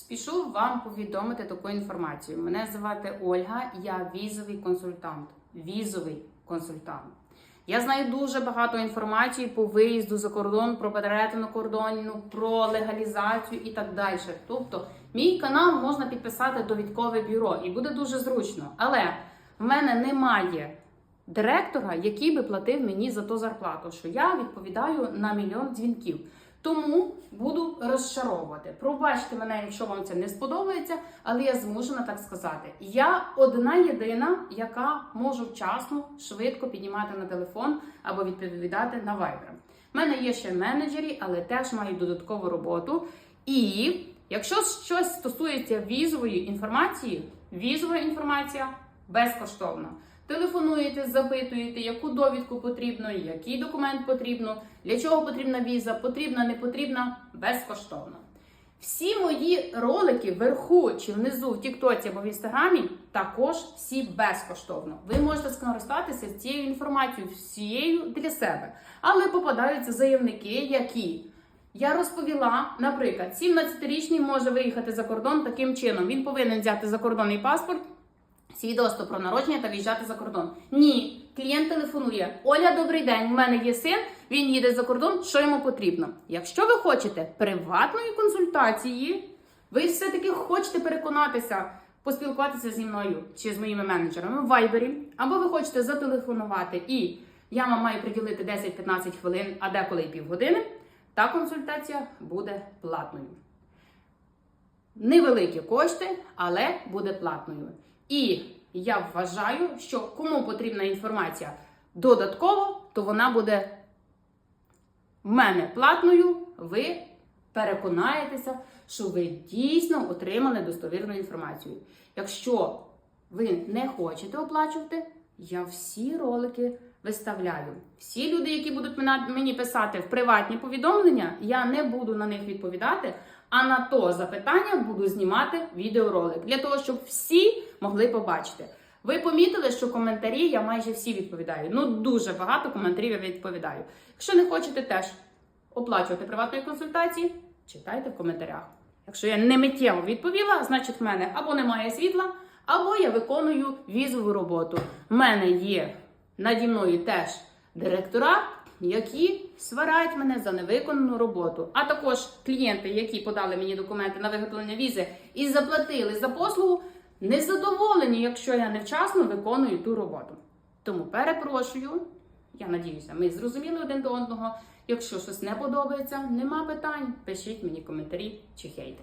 Спішу вам повідомити таку інформацію. Мене звати Ольга, я візовий консультант. Візовий консультант. Я знаю дуже багато інформації по виїзду за кордон, про перетину кордону, про легалізацію і так далі. Тобто, мій канал можна підписати довідкове бюро і буде дуже зручно. Але в мене немає директора, який би платив мені за ту зарплату, що я відповідаю на мільйон дзвінків. Тому буду розчаровувати. Пробачте мене, якщо вам це не сподобається, але я змушена так сказати. Я одна єдина, яка можу вчасно, швидко піднімати на телефон або відповідати на Viber. У мене є ще менеджері, але теж мають додаткову роботу. І якщо щось стосується візової інформації, візова інформація безкоштовна. Телефонуєте, запитуєте, яку довідку потрібно, який документ потрібно, для чого потрібна віза, потрібна, не потрібна, безкоштовно. Всі мої ролики вверху чи внизу в Тіктоці або в Інстаграмі також всі безкоштовно. Ви можете скористатися цією інформацією всією для себе. Але попадаються заявники, які я розповіла, наприклад, 17-річний може виїхати за кордон таким чином. Він повинен взяти закордонний паспорт свідоцтво про народження та в'їжджати за кордон. Ні, клієнт телефонує. Оля, добрий день. У мене є син. Він їде за кордон. Що йому потрібно? Якщо ви хочете приватної консультації, ви все-таки хочете переконатися, поспілкуватися зі мною чи з моїми менеджерами в Вайбері, або ви хочете зателефонувати, і я вам маю приділити 10-15 хвилин, а деколи й півгодини. Та консультація буде платною. Невеликі кошти, але буде платною. І я вважаю, що кому потрібна інформація додатково, то вона буде в мене платною. Ви переконаєтеся, що ви дійсно отримали достовірну інформацію. Якщо ви не хочете оплачувати, я всі ролики виставляю. Всі люди, які будуть мені писати в приватні повідомлення, я не буду на них відповідати. А на то запитання буду знімати відеоролик для того, щоб всі могли побачити. Ви помітили, що коментарі я майже всі відповідаю. Ну дуже багато коментарів я відповідаю. Якщо не хочете теж оплачувати приватної консультації, читайте в коментарях. Якщо я не миттєво відповіла, значить в мене або немає світла, або я виконую візову роботу. У мене є наді мною теж директора, які сварять мене за невиконану роботу. А також клієнти, які подали мені документи на виготовлення візи і заплатили за послугу, незадоволені, якщо я невчасно виконую ту роботу. Тому перепрошую. Я надіюся, ми зрозуміли один до одного. Якщо щось не подобається, нема питань. Пишіть мені коментарі чи хейти.